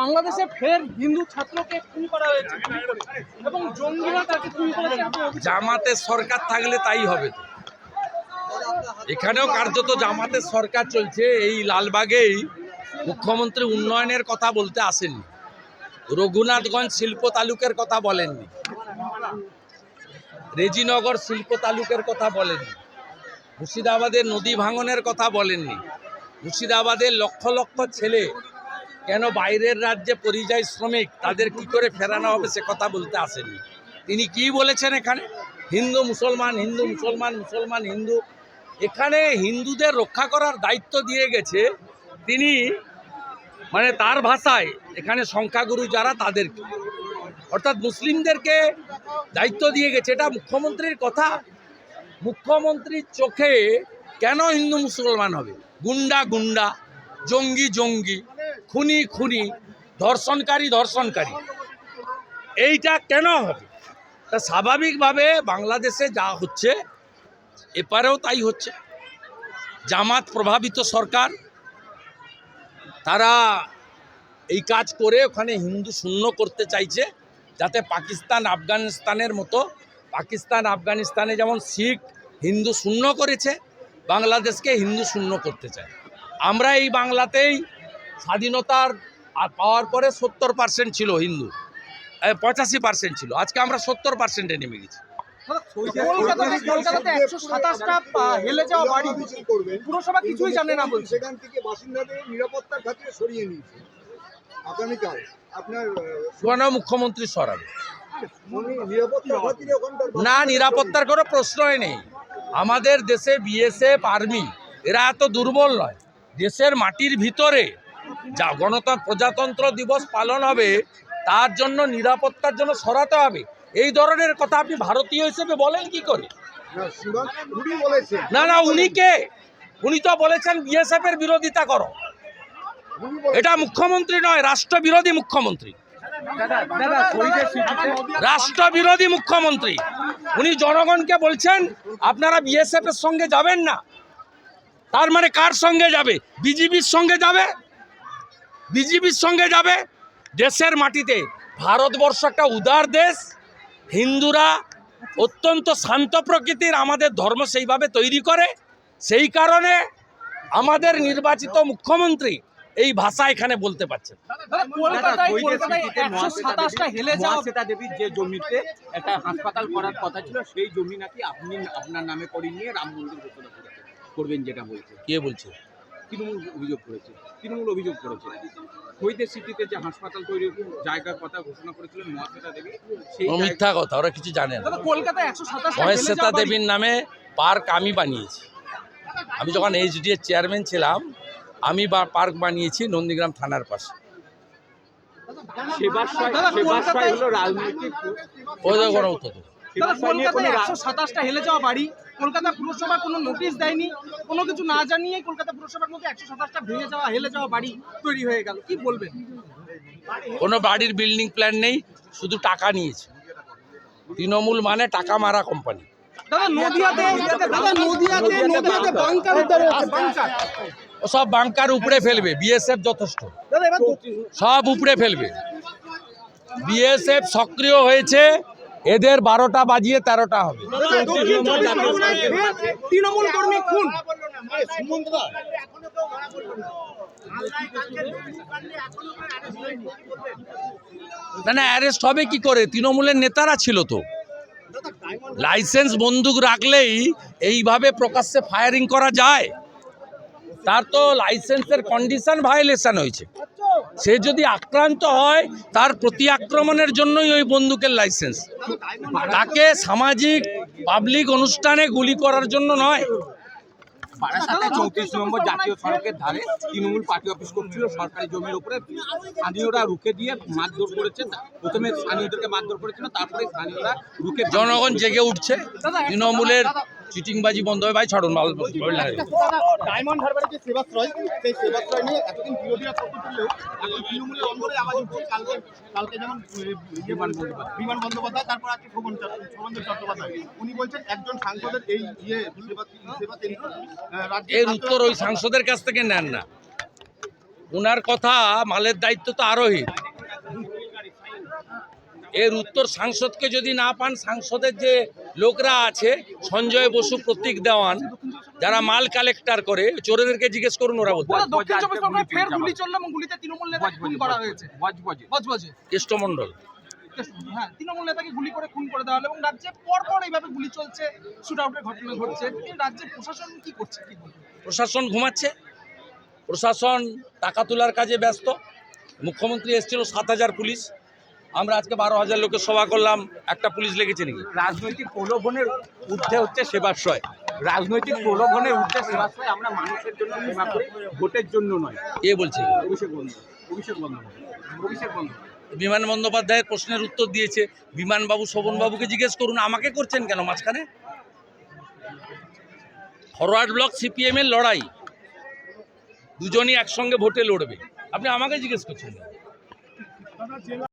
বাংলাদেশে ফের হিন্দু ছাত্রকে খুন করা হয়েছে। এবং জঙ্গিরা তাকে খুন করেছে সরকার থাকলে তাই হবে এখানেও কার্যত জামাতের সরকার চলছে। এই লালবাগেই মুখ্যমন্ত্রী উন্নয়নের কথা বলতে আসেননি। রঘুনাথগঞ্জ শিল্প তালুকের কথা বলেননি। রেজিনগর শিল্প তালুকের কথা বলেননি। মুর্শিদাবাদের নদী ভাঙনের কথা বলেননি। মুর্শিদাবাদের লক্ষ লক্ষ ছেলে কেন বাইরের রাজ্যে পরিযায়ী শ্রমিক তাদের কি করে ফেরানো হবে সে কথা বলতে আসেনি। তিনি কি বলেছেন এখানে? হিন্দু, মুসলমান হিন্দু, মুসলমান মুসলমান, হিন্দু। এখানে হিন্দুদের রক্ষা করার দায়িত্ব দিয়ে গেছে তিনি মানে তার ভাষায় এখানে সংখ্যাগুরু যারা তাদেরকে, অর্থাৎ মুসলিমদেরকে দায়িত্ব দিয়ে গেছে। এটা মুখ্যমন্ত্রীর কথা। মুখ্যমন্ত্রীর চোখে কেন হিন্দু মুসলমান হবে? গুন্ডা গুন্ডা, জঙ্গি জঙ্গি। খুনি খুনি, ধর্ষণকারী ধর্ষণকারী। এইটা কেন হবে? তা স্বাভাবিকভাবে বাংলাদেশে যা হচ্ছে, এপারেও তাই হচ্ছে। জামাত প্রভাবিত সরকার, তারা এই কাজ করে ওখানে হিন্দু শূন্য করতে চাইছে, যাতে পাকিস্তান, আফগানিস্তানের মতো, পাকিস্তান, আফগানিস্তানে যেমন শিখ হিন্দু শূন্য করেছে, বাংলাদেশকে হিন্দু শূন্য করতে চায়। আমরা এই বাংলাতেই স্বাধীনতার আর পাওয়ার পরে সত্তর পার্সেন্ট ছিল হিন্দু। পঁচাশি পার্সেন্ট ছিল। আজকে আমরা সত্তর পার্সেন্টে নেমে গেছি। কলকাতাতে কলকাতাতে একশো সাতাশটা হেলে যাওয়া বাড়ি। মিছিল করবেন পুরসভা কিছুই জানে না বলছে। সেখান থেকে বাসিন্দাদের নিরাপত্তার খাতিরে সরিয়ে নিয়েছে। আগামীকাল আপনার আহ, সুবর্ণ মুখ্যমন্ত্রী সরাবে। না নিরাপত্তার কোনো প্রশ্নই নেই। আমাদের দেশে বিএসএফ আর্মি এরা এত দুর্বল নয়। দেশের মাটির ভিতরে যা গণতন্ত্র প্রজাতন্ত্র দিবস পালন হবে তার জন্য নিরাপত্তার জন্য সরাতে হবে। এই ধরনের কথা আপনি ভারতীয় হিসেবে বলেন কি করে? না, না উনি কে? উনি তো বলেছেন বিএসএফ এর বিরোধিতা করো। এটা মুখ্যমন্ত্রী নয় রাষ্ট্রবিরোধী মুখ্যমন্ত্রী। রাষ্ট্রবিরোধী মুখ্যমন্ত্রী। উনি জনগণকে বলছেন আপনারা বিএসএফ এর সঙ্গে যাবেন না। তার মানে কার সঙ্গে যাবে? বিজেপির সঙ্গে যাবে? বিজেপির সঙ্গে যাবে দেশের মাটিতে। ভারতবর্ষ একটা উদার দেশ। হিন্দুরা অত্যন্ত শান্ত প্রকৃতির আমাদের ধর্ম সেইভাবে তৈরি করে। সেই কারণে আমাদের নির্বাচিত মুখ্যমন্ত্রী এই ভাষা এখানে বলতে পারছেন দাদা, কলকাতায় কলকাতায় একশো সাতাশটা হেলে যাওয়া মহাশ্বেতা দেবীর যে জমিতে একটা হাসপাতাল করার কথা ছিল সেই জমি নাকি আপনি আপনার নামে করে নিয়ে রাম মন্দির করবেন যেটা বলছে কে বলছে? তৃণমূল অভিযোগ করেছে তৃণমূল অভিযোগ করেছে। হইদের সিটিতে যে হাসপাতাল তৈরির জায়গার কথা ঘোষণা করেছিলেন মহাশ্বেতা দেবী সেই মিথ্যা কথা ওরা কিছু জানে না। দাদা কলকাতায় একশো সাতাশটা হেলে মহেশ্বেতা দেবীর নামে পার্ক আমি বানিয়েছি। আমি যখন এইচডি এর চেয়ারম্যান ছিলাম আমি বা পার্ক বানিয়েছি নন্দীগ্রাম থানার পাশে। সেবাশ্রয় দাদা, সেবাশ্রয় হলো রাজনৈতিক কোনো উত্তর দেবে সাতাশটা হেলে যাওয়া বাড়ি। কলকাতা পুরসভা কোনো নোটিশ দেয়নি কোনো কিছু না জানিয়ে কলকাতা পুরসভার মধ্যে একশো সাতাশটা ভেঙে যাওয়া হেলে যাওয়া বাড়ি তৈরি হয়ে গেল। কি বলবেন? কোনো বাড়ির বিল্ডিং প্ল্যান নেই শুধু টাকা নিয়েছে। তৃণমূল মানে টাকা মারা কোম্পানি দাদা নদিয়াতে দাদা নদিয়াতে নদিয়াতে বাংকার উদ্ধার হয়েছে বাংকার সব বাংকার উপরে ফেলবে বিএসএফ যথেষ্ট। সব উপরে ফেলবে। বিএসএফ সক্রিয় হয়েছে এদের বারোটা বাজিয়ে তেরোটা হবে। তৃণমূল কর্মী খুন। না না অ্যারেস্ট হবে কি করে? তৃণমূলের নেতারা ছিল তো। লাইসেন্স বন্দুক রাখলেই এইভাবে প্রকাশ্যে ফায়ারিং করা যায়। তার তো লাইসেন্সের কন্ডিশন ভায়োলেশন হয়েছে। সে যদি আক্রান্ত হয় তার প্রতি আক্রমণের জন্যই ওই বন্দুকের লাইসেন্স। তাকে সামাজিক পাবলিক অনুষ্ঠানে গুলি করার জন্য নয়। বারাসাতে চৌত্রিশ নম্বর জাতীয় সড়কের ধারে তৃণমূল পার্টি অফিস করছিল সরকারি জমির উপরে। স্থানীয়রা রুখে দিয়ে মারধর করেছে। প্রথমে স্থানীয়দেরকে মারধর করেছিল তারপরে স্থানীয়রা রুখে জনগণ জেগে উঠছে। তৃণমূলের চিটিংবাজি বন্ধ হয় ভাই ছাড়ুন মাল ডায়মন্ড হারবারের যে সেবাশ্রয় সেই সেবাশ্রয় নিয়ে এতদিন বিরোধীরা তুললেও এখন তৃণমূলের অন্দরে আওয়াজ উঠছে কালকে কালকে যেমন আহ, বিমান বন্দ্যোপাধ্যায়। তারপর আছে শোভন চট্ট- শোভনদেব চট্টোপাধ্যায়। উনি বলছেন একজন সাংসদের এই ইয়ে সেবা এর উত্তর ওই সাংসদের কাছ থেকে নেন না। ওনার কথা মালের দায়িত্ব তো আরোহীর এর উত্তর সাংসদকে যদি না পান সাংসদের যে লোকরা আছে সঞ্জয় বসু প্রতীক দেওয়ান যারা মাল কালেক্টর করে চোরেদেরকে জিজ্ঞেস করুন ওরা বলতে কেষ্টমণ্ডল। হ্যাঁ তৃণমূল নেতাকে গুলি করে খুন করে দেওয়া হলো এবং রাজ্যে পরপর এইভাবে গুলি চলছে শুট আউটের ঘটনা ঘটছে। এই প্রশাসন কি করছে কি প্রশাসন ঘুমাচ্ছে। প্রশাসন টাকা তোলার কাজে ব্যস্ত। মুখ্যমন্ত্রী এসেছিল সাত হাজার পুলিশ। আমরা আজকে বারো হাজার লোকের সভা করলাম একটা পুলিশ লেগেছে নাকি? রাজনৈতিক প্রলোভনের ঊর্ধ্বে হচ্ছে সেবাশ্রয়। রাজনৈতিক প্রলোভনের ঊর্ধ্বে সেবাশ্রয় আমরা মানুষের জন্য সেবা করি ভোটের জন্য নয়। এ বলছে? অভিষেক বন্ধ অভিষেক বন্ধ অভিষেক বন্ধ বিমান বন্দ্যোপাধ্যায়ের প্রশ্নের উত্তর দিয়েছে। বিমানবাবু শোভনবাবুকে জিজ্ঞেস করুন আমাকে করছেন কেন মাঝখানে? ফরওয়ার্ড ব্লক সিপিএম এর লড়াই। দুজনই একসঙ্গে ভোটে লড়বে। আপনি আমাকে জিজ্ঞেস করছেন?